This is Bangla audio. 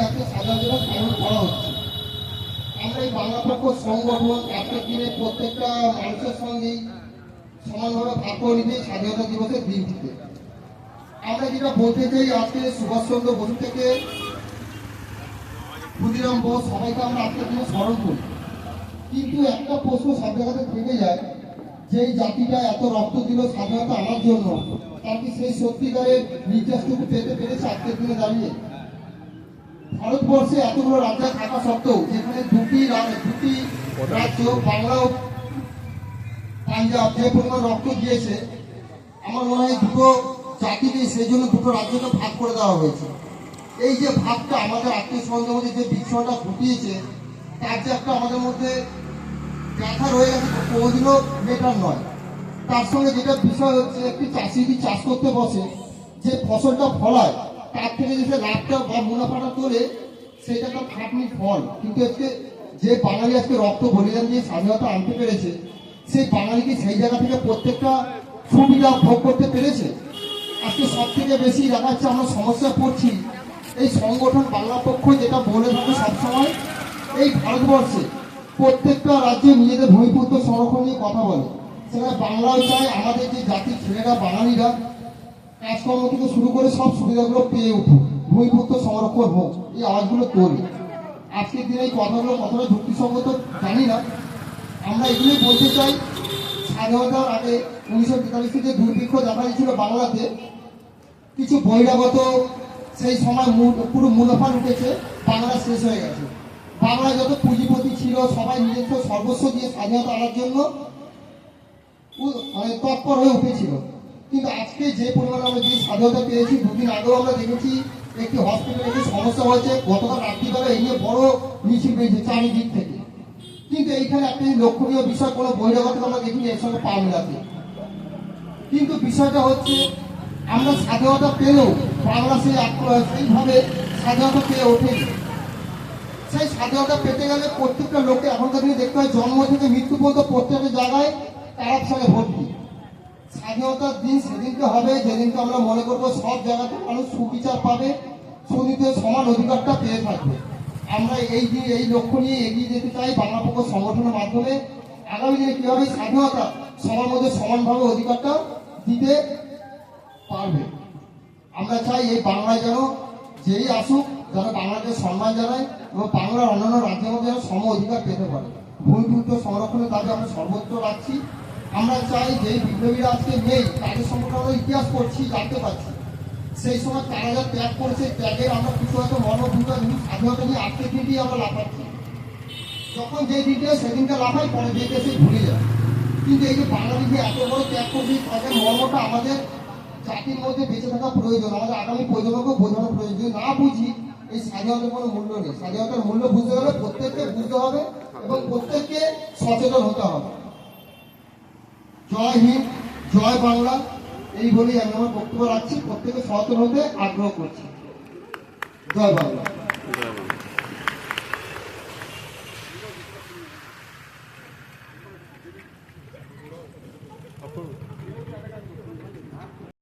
একটা স্বাধীনতা পালন করা হচ্ছে আমরা এই দিনে প্রত্যেকটা মানুষের সঙ্গেই স্বাধীনতা দিবসের আমরা যেটা বলতে চাই আজকে সুভাষচন্দ্র বসু থেকে ক্ষুদিরাম বোস সবাইকে আমরা আজকের দিনে স্মরণ করি কিন্তু একটা প্রশ্ন সব জায়গাতে থেকে যায়। যে জাতিটা এত রক্ত দিল স্বাধীনতা আমার জন্য, তার কি সেই সত্যিকারের নির্যাসটুকু পেতে পেরেছে আজকের দিনে দাঁড়িয়ে? ভারতবর্ষে এতগুলো রাজ্য থাকা সত্ত্বেও, যেখানে দুটি দুটি রাজ্য, বাংলা ও পাঞ্জাব, যে পরিমাণ রক্ত দিয়েছে, আমার মনে হয় দুটো জাতিকে সেই জন্য দুটো রাজ্যকে ভাগ করে দেওয়া হয়েছে। এই যে ভাগটা আমাদের আত্মীয় মধ্যে যে বিক্ষোভটা ঘটিয়েছে, তার যে একটা আমাদের মধ্যে ব্যথা রয়ে গেছে, তো কোনোদিনও বেটার নয়। তার সঙ্গে যেটা বিষয় হচ্ছে, একটি চাষি যদি চাষ করতে বসে, যে ফসলটা ফলায়, তার থেকে যে লাভটা বা মুনাফাটা তোলে, সেটা তার খাটনির ফল। কিন্তু আজকে যে বাঙালি আজকে রক্ত বলিদান দিয়ে স্বাধীনতা আনতে পেরেছে, সেই বাঙালিকে সেই জায়গা থেকে প্রত্যেকটা সুবিধা ভোগ করতে পেরেছে। আজকে সব থেকে বেশি দেখা যাচ্ছে, আমরা সমস্যা পড়ছি। এই সংগঠন বাংলা পক্ষ যেটা বলে থাকে সবসময়, এই ভারতবর্ষে প্রত্যেকটা রাজ্যে নিজেদের ভূমিপুত্র সংরক্ষণ নিয়ে কথা বলে। সেখানে বাংলাও চায়, আমাদের যে জাতির ছেলেরা, বাঙালিরা কাজকর্ম থেকে শুরু করে সব সুবিধাগুলো পেয়ে উঠুক। ভূমিপুত্র সংরক্ষণ হোক, এই আওয়াজগুলো তোলে। আজকের দিনে এই কথাগুলো কতটা যুক্তিসঙ্গত জানি না। আমরা এগুলোই বলতে চাই, স্বাধীনতার আগে উনিশশো তেতাল্লিশে যে দুর্ভিক্ষ দেখা দিয়েছিল বাংলাতে। কিছু বহিরাগত সেই সময় পুরো মুনাফা উঠেছে বাংলা শেষ হয়ে গেছে। বাংলা যত পুঁজিপতি ছিল, সবাই নিজস্ব সর্বস্ব দিয়ে স্বাধীনতা আনার জন্য মানে তৎপর হয়ে উঠেছিল। কিন্তু আজকে যে পরিমাণে আমরা যে স্বাধীনতা পেয়েছি, দুদিন আগেও আমরা দেখেছি একটি হসপিটালে একটি সমস্যা হয়েছে, গতকাল রাত্রিবেলা এই নিয়ে বড় মিছিল পেয়েছে চারিদিক থেকে। কিন্তু এইখানে একটি লক্ষণীয় বিষয়, কোনো বহিরাগত আমরা দেখিনি, এর সঙ্গে পা মেলাতে। কিন্তু বিষয়টা হচ্ছে, আমরা স্বাধীনতা পেলেও বাংলা সেই সেইভাবে স্বাধীনতা পেয়ে ওঠেনি। সেই স্বাধীনতা পেতে গেলে প্রত্যেকটা লোকে এখনকার দিনে দেখতে হয় জন্ম থেকে মৃত্যু পর্যন্ত প্রত্যেকটা জায়গায় তারা কারাপশনে ভর্তি স্বাধীনতার দিন সেদিনকে হবে, যেদিনকে আমরা মনে করব সব জায়গাতে মানুষ সুবিচার পাবে, সুনীতি সমান অধিকারটা পেয়ে থাকবে। আমরা এই এই লক্ষ্য নিয়ে এগিয়ে যেতে চাই বাংলা পক্ষ সংগঠনের মাধ্যমে। আগামী দিনে কীভাবে স্বাধীনতা সবার মধ্যে সমানভাবে অধিকারটা দিতে পারবে? আমরা চাই এই বাংলায় যেন যেই আসুক যেন বাংলাকে সম্মান জানায় এবং বাংলার অন্যান্য রাজ্যের মধ্যে যেন সম অধিকার পেতে পারে। ভূমিপুত্র সংরক্ষণের দাবি আমরা সর্বত্র রাখছি। আমরা চাই যে বিপ্লবীরা আজকে নেই, তাদের সম্পর্কে আমরা ইতিহাস করছি জানতে পারছি। সেই সময় তারা যা ত্যাগ করেছে ত্যাগের আমরা কিছু হয়তো মর্মভূমিকা নিয়ে স্বাধীনতা নিয়ে আজকের দিনটি আমরা লাফাচ্ছি। যখন যে দিনটা সেদিনটা লাফাই পরে যে সেই ভুলে যায়। কিন্তু এই যে বাঙালি যে এত বড় ত্যাগ করছে তাদের মর্মটা আমাদের জাতির মধ্যে বেঁচে থাকা প্রয়োজন। আমাদের আগামী প্রজন্মকে বোঝানো প্রয়োজন। না বুঝি এই স্বাধীনতার কোনো মূল্য নেই। স্বাধীনতার মূল্য বুঝতে হলে প্রত্যেককে বুঝতে হবে এবং প্রত্যেককে সচেতন হতে হবে। জয় হিন্দ, জয় বাংলা, এই বলেই আমি আমার বক্তব্য রাখছি। প্রত্যেকে সচেতন হতে আগ্রহ করছি। জয় বাংলা।